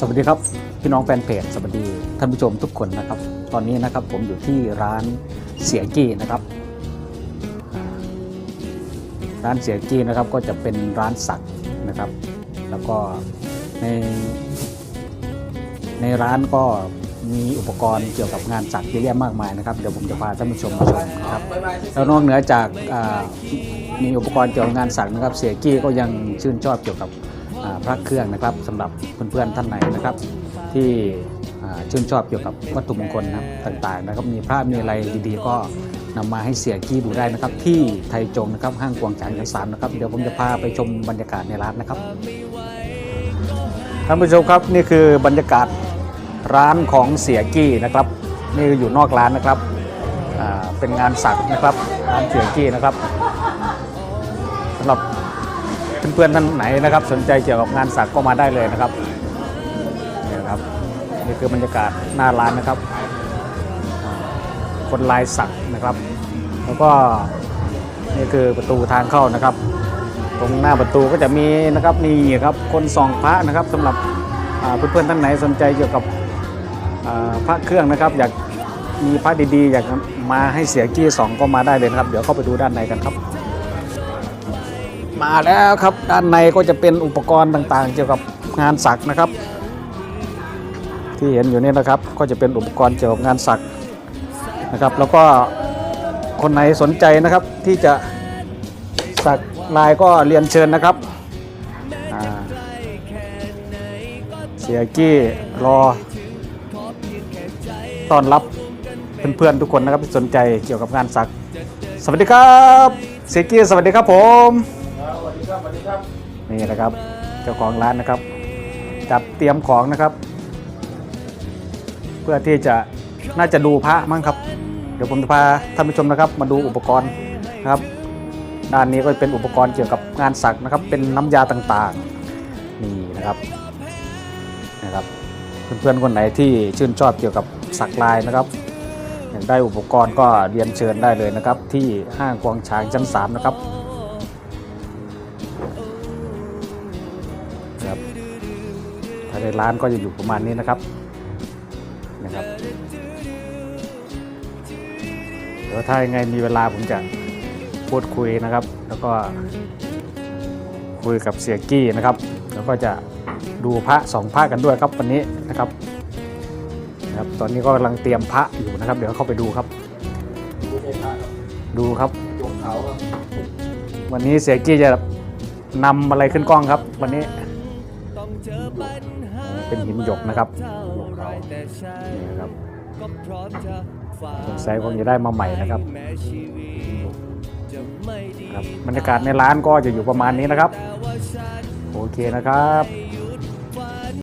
สวัสดีครับ พี่น้องแฟนเพจสวัสดีท่านผู้ชมทุกคนนะครับ ตอนนี้นะครับผมอยู่ที่ร้านเสียกี้นะครับ ร้านเสียกี้นะครับก็จะเป็นร้านสักนะครับ แล้วก็ในในร้านก็มีอุปกรณ์เกี่ยวกับงานสักเยอะแยะมากมายนะครับเดี๋ยวผมจะพาท่านผู้ชมมาชมนะครับแล้วนอกเหนือจากมีอุปกรณ์เกี่ยวกับงานสักนะครับ เสียกี้ก็ยังชื่นชอบเกี่ยวกับ พระเครื่องนะครับสำหรับเพื่อนๆท่านไหนนะครับ ที่ชื่นชอบเกี่ยวกับวัตถุมงคลนะครับต่างๆนะครับมีพระมีอะไรดีๆ ก็นำมาให้เสียกี้ดูได้นะครับ ที่ไทยจงนะครับห้างกวางจานชั้นสามนะครับเดี๋ยวผมจะพาไปชมบรรยากาศในร้านนะครับท่านผู้ชมครับนี่คือบรรยากาศร้านของเสียกี้นะครับนี่อยู่นอกร้านนะครับเป็นงานสักนะครับร้านเสียกี้นะครับสำหรับ เพื่อนๆท่านไหนนะครับ สนใจเกี่ยวกับงานสักก็มาได้เลยนะครับนี่ครับนี่คือบรรยากาศหน้าร้านนะครับ คนลายสักนะครับ แล้วก็นี่คือประตูทางเข้านะครับ ตรงหน้าประตูก็จะมีนะครับนี่ครับคนส่องพระนะครับสำหรับเพื่อนๆท่านไหนสนใจเกี่ยวกับพระเครื่องนะครับ อยากมีพระดีๆ อยากมาให้เสียกี้สองก็มาได้เลยนะครับ เดี๋ยวเข้าไปดูด้านในกันครับ มาแล้วครับ ด้านในก็จะเป็นอุปกรณ์ต่างๆ เกี่ยวกับงานสักนะครับ ที่เห็นอยู่นี่นะครับ ก็จะเป็นอุปกรณ์เกี่ยวกับงานสักนะครับ แล้วก็คนไหนสนใจนะครับที่จะสักลายก็เรียนเชิญนะครับเสียกี้รอต้อนรับเพื่อนๆทุกคนนะครับที่สนใจเกี่ยวกับงานสัก สวัสดีครับเซกี้สวัสดีครับผม นี่นะครับ เจ้าของร้านนะครับ จัดเตรียมของนะครับ เพื่อที่จะน่าจะดูพระมั้งครับ เดี๋ยวผมจะพาท่านผู้ชมนะครับ มาดูอุปกรณ์นะครับ ด้านนี้ก็เป็นอุปกรณ์เกี่ยวกับงานสักนะครับ เป็นน้ำยาต่างๆ นี่นะครับนะครับ เพื่อนๆคนไหนที่ชื่นชอบเกี่ยวกับสักลายนะครับอยากได้อุปกรณ์ก็เรียนเชิญได้เลยนะครับ ที่ห้างกวางช้างชั้น3นะครับ ครับภายในร้านก็จะอยู่ประมาณนี้นะครับนะครับเดี๋ยวถ้ายังไงมีเวลาผมจะพูดคุยนะครับ แล้วก็คุยกับเสียกี้นะครับ แล้วก็จะดูพระสองพระกันด้วยครับวันนี้นะครับนะครับ ตอนนี้ก็กำลังเตรียมพระอยู่นะครับ เดี๋ยวเข้าไปดูครับ ดูครับวันนี้เสียกี้จะ นำอะไรขึ้นกล้องครับ วันนี้ เป็นหินหยกนะครับนี่นะครับสงสัยคงจะได้มาใหม่นะครับครับบรรยากาศในร้านก็จะอยู่ประมาณนี้นะครับ โอเคนะครับ